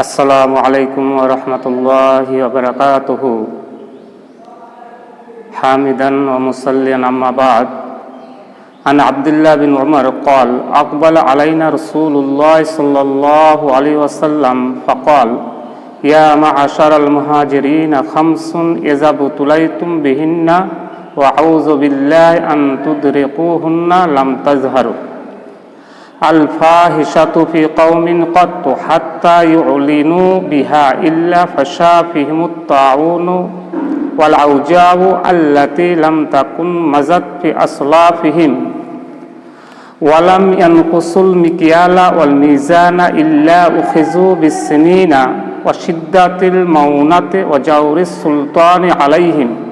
السلام عليكم ورحمة الله وبركاته حامدا ومصليا أما بعد عن عبد الله بن عمر قال أقبل علينا رسول الله صلى الله عليه وسلم فقال يا معشر المهاجرين خمس إذا ابتليتم بهن وأعوذ بالله أن تدركوهن لم تظهروا الفاحشة في قوم قط حتى يعلنوا بها إلا فشا فيهم الطاعون والعوجاع التي لم تكن مزت في أصلافهم. ولم ينقصوا المكيال والميزان إلا أخذوا بالسنين وشدة المونة وجور السلطان عليهم.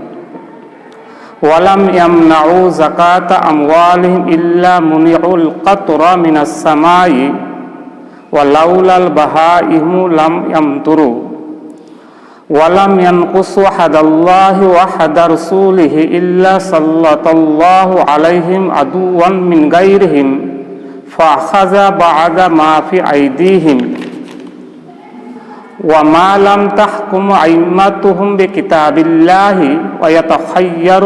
ولم يمنعوا زكاة أموالهم إلا منعوا القطر من السماء ولولا البهائم لم يمطروا. ولم ينقصوا حد الله وحد رسوله إلا سلط الله عليهم عدوا من غيرهم فأخذ بعد ما في أيديهم.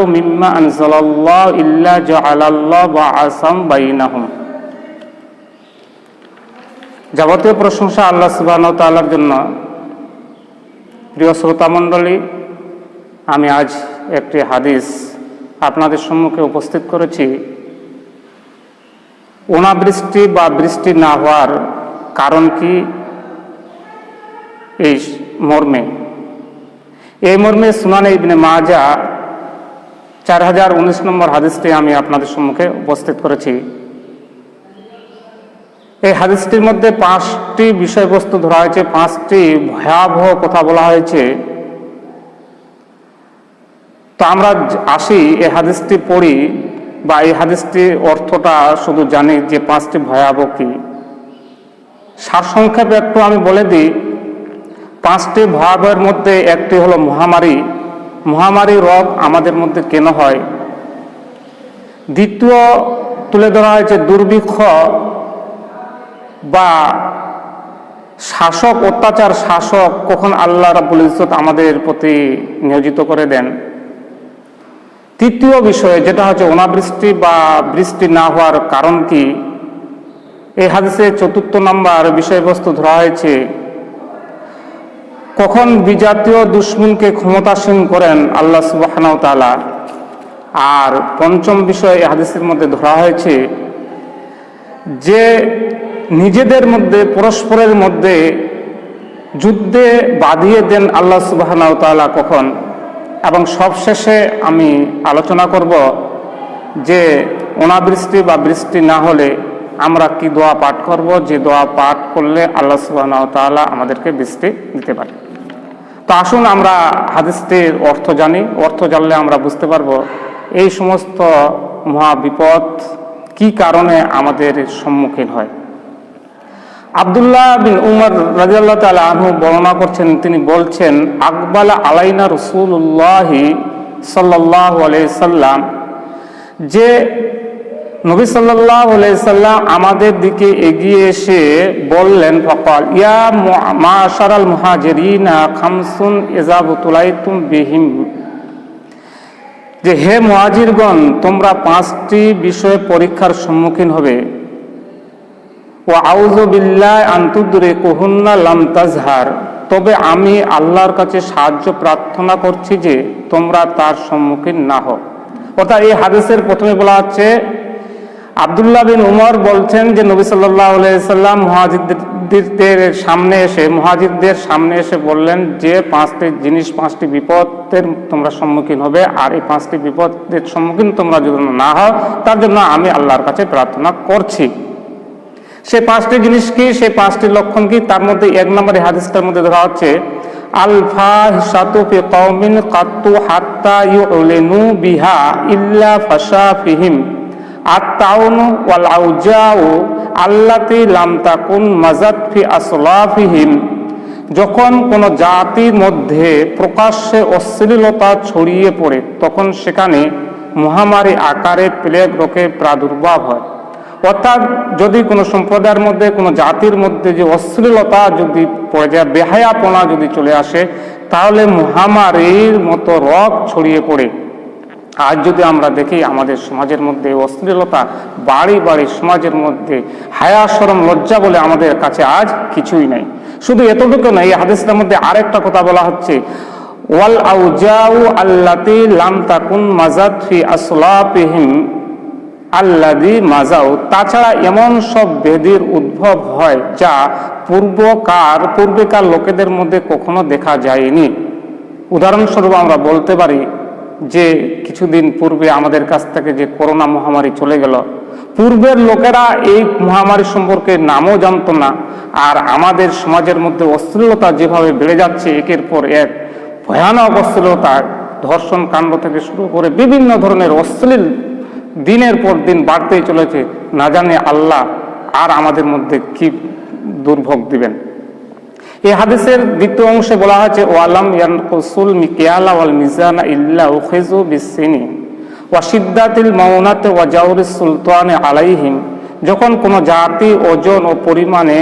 মিম্মা ইল্লা বা আসাম যাবতীয় প্রশংসা আল্লাহ সুবাহর জন্য। প্রিয় শ্রোতা মণ্ডলী, আমি আজ একটি হাদিস আপনাদের সম্মুখে উপস্থিত করেছি। অনাবৃষ্টি বা বৃষ্টি না হওয়ার কারণ কি? এই মর্মে এই মর্মে সুনানে ইবনে মাজা চার হাজার উনিশ নম্বর হাদিসটি আমি আপনাদের সম্মুখে উপস্থিত করেছি। এই হাদিসটির মধ্যে পাঁচটি বিষয়বস্তু ধরা হয়েছে, পাঁচটি ভয়াবহ কথা বলা হয়েছে। তো আমরা আসি এই হাদিসটি পড়ি বা এই হাদিসটির অর্থটা শুধু জানি যে পাঁচটি ভয়াবহ কি। সারসংক্ষেপে একটু আমি বলে দিই পাঁচটি ভয়াবহের মধ্যে একটি হলো মহামারী। মহামারী রোগ আমাদের মধ্যে কেন হয়? দ্বিতীয় তুলে ধরা হয়েছে দুর্ভিক্ষ বা শাসক, অত্যাচার শাসক কখন আল্লাহ রাবুল ইজত আমাদের প্রতি নিয়োজিত করে দেন? তৃতীয় বিষয়ে যেটা হচ্ছে অনাবৃষ্টি বা বৃষ্টি না হওয়ার কারণ কি? এই হাদিসে চতুর্থ নাম্বার বিষয়বস্তু ধরা হয়েছে কখন বিজাতীয় দুশ্মনকে ক্ষমতাসীন করেন আল্লাহ সুবাহানাও তালা আর পঞ্চম বিষয় হাদিসের মধ্যে ধরা হয়েছে যে নিজেদের মধ্যে, পরস্পরের মধ্যে যুদ্ধে বাঁধিয়ে দেন আল্লাহ সুবাহানাও তালা কখন? এবং সবশেষে আমি আলোচনা করব যে অনাবৃষ্টি বা বৃষ্টি না হলে আমরা কি দোয়া পাঠ করব? যে দোয়া পাঠ করলে আল্লাহ সুবাহ তাআলা আমাদেরকে বৃষ্টি দিতে পারে। তো আসুন আমরা হাদিসটির অর্থ জানি। অর্থ জানলে আমরা বুঝতে পারব এই সমস্ত মহা বিপদ কি কারণে আমাদের সম্মুখীন হয়। আবদুল্লাহ বিন উমর রাজিয়াল্লাহ তালা আনহু বর্ণনা করছেন, তিনি বলছেন, আকবালা আলাইনা রসুল্লাহি সাল্লাহ আলাই সাল্লাম, যে নবী সাল্লাহ আমাদের দিকে এগিয়ে এসে বললেন, ফকল, ইয়া মা সারাল মুহাজেরিনা খামসুন এজাবতুলাইতুম বিহিম। যে হে মুহাজিরগণ, তোমরা পাঁচটি বিষয়ে পরীক্ষার সম্মুখীন হবে। ও আউজবিল্লাহ আন্তুদরে কুহুন্না লাম তাজহার। তবে আমি আল্লাহর কাছে সাহায্য প্রার্থনা করছি যে তোমরা তার সম্মুখীন না হও। অর্থাৎ এই হাদিসের প্রথমে বলা হচ্ছে আবদুল্লাহ বিন উমর বলছেন যে নবী সাল্লাহ সাল্লাম মহাজিদদের সামনে এসে, মহাজিদদের সামনে এসে বললেন যে পাঁচটি জিনিস, পাঁচটি বিপদের তোমরা সম্মুখীন হবে আর এই পাঁচটি বিপদের সম্মুখীন তোমরা যদি না হও, তার জন্য আমি আল্লাহর কাছে প্রার্থনা করছি। সে পাঁচটি জিনিস কি? সেই পাঁচটি লক্ষণ কি? তার মধ্যে এক নম্বরে হাদিসটার মধ্যে ধরা হচ্ছে আলফা হিসাতু ফি কওমিন কাত্তু হাত্তা ইউলিনু বিহা ইল্লা ফাশা ফিহিম। আল্লাতি যখন কোন জাতির মধ্যে প্রকাশ্যে অশ্লীলতা ছড়িয়ে পড়ে, তখন সেখানে মহামারী আকারে প্লেগ রোগের প্রাদুর্ভাব হয়। অর্থাৎ যদি কোনো সম্প্রদায়ের মধ্যে, কোনো জাতির মধ্যে যে অশ্লীলতা যদি পড়ে যায়, বেহায়াপনা যদি চলে আসে, তাহলে মহামারীর মতো রোগ ছড়িয়ে পড়ে। আজ যদি আমরা দেখি আমাদের সমাজের মধ্যে অশ্লীলতা, বাড়ি বাড়ি সমাজের মধ্যে হায়া লজ্জা বলে আমাদের কাছে আজ কিছুই নাই। শুধু এতটুকু নয় এই হাদিসটার মধ্যে আরেকটা কথা বলা হচ্ছে, ওয়াল আউজাউ আল্লাতি লাম তাকুন মাজাদ ফি আসলাফিহিম আল্লাদি মাজাও তাছাড়া এমন সব বেদির উদ্ভব হয় যা পূর্বকার, পূর্বেকার লোকেদের মধ্যে কখনো দেখা যায়নি। উদাহরণস্বরূপ আমরা বলতে পারি যে কিছুদিন পূর্বে আমাদের কাছ থেকে যে করোনা মহামারী চলে গেল, পূর্বের লোকেরা এই মহামারী সম্পর্কে নামও জানতো না। আর আমাদের সমাজের মধ্যে অশ্লীলতা যেভাবে বেড়ে যাচ্ছে, একের পর এক ভয়ানক অশ্লীলতা, ধর্ষণ কাণ্ড থেকে শুরু করে বিভিন্ন ধরনের অশ্লীল দিনের পর দিন বাড়তেই চলেছে। না জানে আল্লাহ আর আমাদের মধ্যে কি দুর্ভোগ দিবেন। এই হাদিসের দ্বিতীয় অংশে বলা হয়েছে ওয়ালাম ইয়ানকুসুল মিকিয়ালা ওয়াল মিজানা ইল্লা উখিজু বিসিনি ওয়া সিদ্দাতিল মাউনাতে ওয়া জাউরিস সুলতানে আলাইহিম। যখন কোনো জাতি ওজন ও পরিমাণে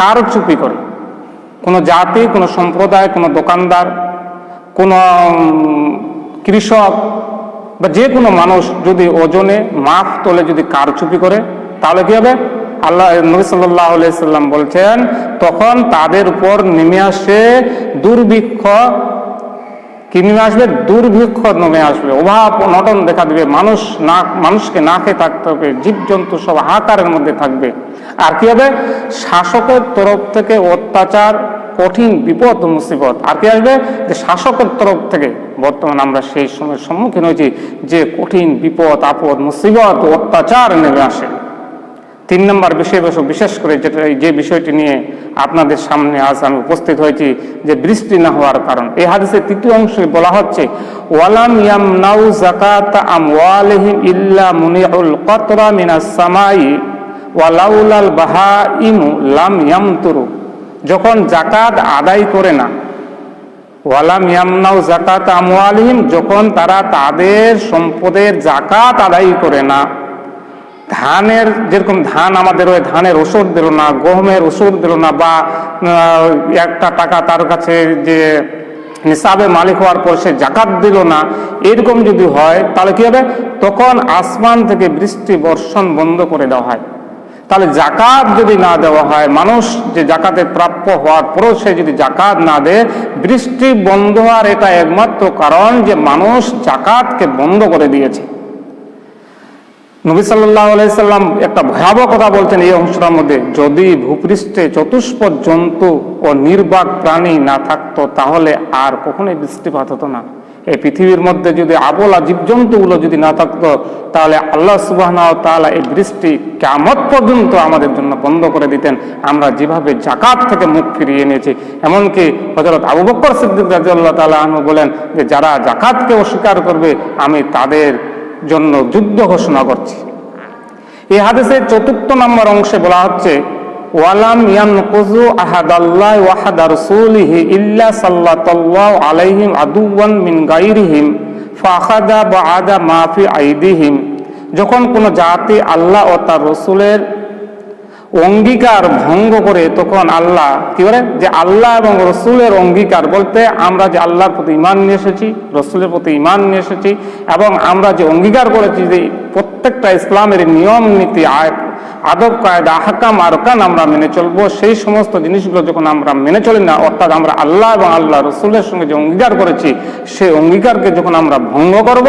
কারচুপি করে, কোনো জাতি, কোনো সম্প্রদায়, কোনো দোকানদার, কোনো কৃষক বা যে কোনো মানুষ যদি ওজনে মাপ তোলে যদি কারচুপি করে, তাহলে কি হবে? আল্লাহ, নবী সাল্লাহ সাল্লাম বলছেন তখন তাদের উপর নেমে আসে দুর্ভিক্ষ। কি নেমে আসবে? দুর্ভিক্ষ নেমে আসবে। অভাব অনটন দেখা দিবে। মানুষ না, মানুষকে না খেয়ে থাকতে হবে। জীবজন্তু সব হাহাকারের মধ্যে থাকবে। আর কি হবে? শাসকের তরফ থেকে অত্যাচার, কঠিন বিপদ, মুসিবত। আর কি আসবে? যে শাসকের তরফ থেকে। বর্তমানে আমরা সেই সময়ের সম্মুখীন হয়েছি যে কঠিন বিপদ, আপদ, মুসিবত, অত্যাচার নেমে আসে। তিন নম্বর বিষয় বসে বিশেষ করে যেটা যে বিষয়টি নিয়ে আপনাদের সামনে আজ আমি উপস্থিত হয়েছি যে বৃষ্টি না হওয়ার কারণ। এই হাদিসের তৃতীয় অংশে বলা হচ্ছে, ওয়ালাম ইয়ামনাউ যাকাত আমওয়ালিহিম ইল্লা মুনিউল কতরা মিনাস সামাই, ওয়ালাউলাল বাহাইমু লাম ইয়ামতুরু। যখন জাকাত আদায় করে না, ওয়ালাম ইয়ামনাউ জাকাত আমওয়ালিহিম, যখন তারা তাদের সম্পদের জাকাত আদায় করে না ধানের, যেরকম ধান আমাদের ওই ধানের ওষুধ দিল না গহমের ওষুধ দিল না, বা একটা টাকা তার কাছে যে নিসাবে মালিক হওয়ার পর সে জাকাত দিল না, এরকম যদি হয়, তাহলে কি হবে? তখন আসমান থেকে বৃষ্টি বর্ষণ বন্ধ করে দেওয়া হয়। তাহলে জাকাত যদি না দেওয়া হয়, মানুষ যে জাকাতে প্রাপ্য হওয়ার পরেও সে যদি জাকাত না দেয়, বৃষ্টি বন্ধ হওয়ার এটা একমাত্র কারণ যে মানুষ জাকাতকে বন্ধ করে দিয়েছে। নবী সাল্লাহ সাল্লাম একটা ভয়াবহ কথা বলছেন এই অংশটার মধ্যে, যদি ভূপৃষ্ঠে চতুষ্পদ জন্তু ও নির্বাক প্রাণী না থাকতো, তাহলে আর কখনোই বৃষ্টিপাত হতো না। এই পৃথিবীর মধ্যে যদি আবলা জীবজন্তুগুলো যদি না থাকতো, তাহলে আল্লাহ সুবাহ তাআলা এই বৃষ্টি কেমত পর্যন্ত আমাদের জন্য বন্ধ করে দিতেন। আমরা যেভাবে জাকাত থেকে মুখ ফিরিয়ে নিয়েছি এমনকি হজরত আবু বকর সিদ্দিক রাজিউল্লাহ আনহু বলেন যে, যারা জাকাতকে অস্বীকার করবে, আমি তাদের জন্য যুদ্ধ ঘোষণা করছে। এই হাদিসের চতুর্থ নম্বর অংশে বলা হচ্ছে, ওয়ালাম ইয়ানকুযু আহাদাল্লাহ ওয়াহাদা রাসূলিহি ইল্লা সাল্লাতাল্লাহু আলাইহিম আদুওয়ান মিন গায়রিহিম ফাখাদা বাআদা মা ফি আইদিহিম। যখন কোন জাতি আল্লাহ ও তার রসুলের অঙ্গীকার ভঙ্গ করে তখন আল্লাহ, কি করে যে আল্লাহ এবং রসুলের অঙ্গীকার বলতে আমরা যে আল্লাহর প্রতি ইমান নিয়ে এসেছি, রসুলের প্রতি ইমান নিয়ে এসেছি, এবং আমরা যে অঙ্গীকার করেছি যে প্রত্যেকটা ইসলামের নিয়ম, নীতি আদব, কায়দা, আহকাম, আরকান আমরা মেনে চলবো। সেই সমস্ত জিনিসগুলো যখন আমরা মেনে চলি না, অর্থাৎ আমরা আল্লাহ এবং আল্লাহ রসুলের সঙ্গে যে অঙ্গীকার করেছি, সেই অঙ্গীকারকে যখন আমরা ভঙ্গ করব,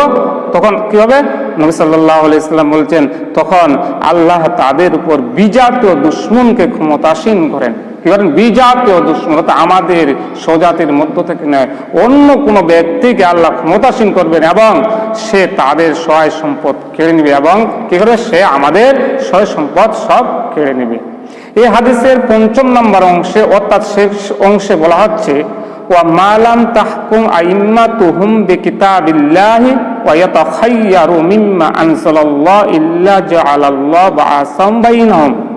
তখন কি হবে? নবী সাল্লাহ ইসলাম বলছেন, তখন আল্লাহ তাদের উপর বিজাতীয় দুশ্মনকে ক্ষমতাসীন করেন। কি করেন? বিজাতীয় দুশ্মন আমাদের স্বজাতির মধ্য থেকে নয়, অন্য কোনো ব্যক্তিকে আল্লাহ ক্ষমতাসীন করবেন এবং সে তাদের সহায় সম্পদ কেড়ে নেবে এবং কি করে সে আমাদের সহায় সম্পদ সব কেড়ে নেবে। এই হাদিসের পঞ্চম নম্বর অংশে, অর্থাৎ শেষ অংশে বলা হচ্ছে, ওয়া মালাম তাহকুম আইম্মাতুহুম বিকিতাবিল্লাহি ওয়া ইয়াতাখায়্যারু মিম্মা আনজালাল্লাহ ইল্লা জাআলাল্লাহ বাআসাম বাইনহুম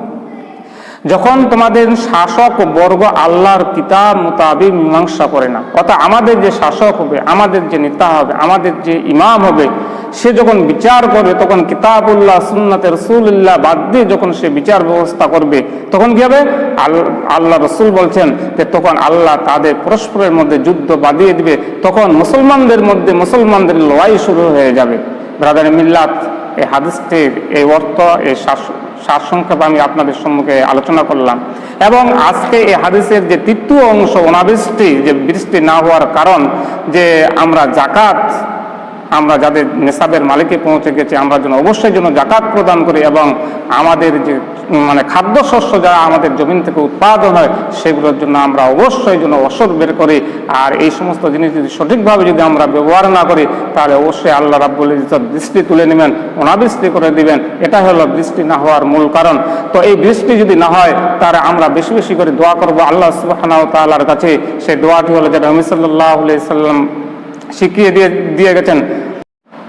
যখন তোমাদের শাসক বর্গ আল্লাহর কিতাব মোতাবিক মীমাংসা করে না, অর্থাৎ আমাদের যে শাসক হবে, আমাদের যে নেতা হবে, আমাদের যে ইমাম হবে, সে যখন বিচার করবে, তখন কিতাবুল্লাহ, সুন্নাতে রসুল্লাহ বাদ দিয়ে যখন সে বিচার ব্যবস্থা করবে, তখন কি হবে? আল- আল্লাহ রসুল বলছেন যে তখন আল্লাহ তাদের পরস্পরের মধ্যে যুদ্ধ বাঁধিয়ে দিবে, তখন মুসলমানদের মধ্যে মুসলমানদের লড়াই শুরু হয়ে যাবে। ব্রাদার মিল্লাত, এই হাদিসটির এই অর্থ, এই শাস- সার সংক্ষেপ আমি আপনাদের সম্মুখে আলোচনা করলাম। এবং আজকে এই হাদিসের যে তৃতীয় অংশ, অনাবৃষ্টি, যে বৃষ্টি না হওয়ার কারণ, যে আমরা জাকাত আমরা যাদের নেশাবের মালিকে পৌঁছে গেছে, আমরা যেন অবশ্যই যেন জাকাত প্রদান করি এবং আমাদের যে মানে খাদ্যশস্য যা আমাদের জমিন থেকে উৎপাদন হয়, সেগুলোর জন্য আমরা অবশ্যই যেন অসর বের করি। আর এই সমস্ত জিনিস যদি সঠিকভাবে যদি আমরা ব্যবহার না করি, তাহলে অবশ্যই আল্লাহ রাব্বুল ইজ্জত বৃষ্টি তুলে নেবেন, অনাবৃষ্টি করে দিবেন। এটা হলো বৃষ্টি না হওয়ার মূল কারণ। তো এই বৃষ্টি যদি না হয়, তাহলে আমরা বেশি বেশি করে দোয়া করব আল্লাহ সুবহানাহু ওয়া তাআলার কাছে। সেই দোয়াটি হলো যেটা আলাইহি সাল্লাম শিখিয়ে দিয়ে দিয়ে গেছেন।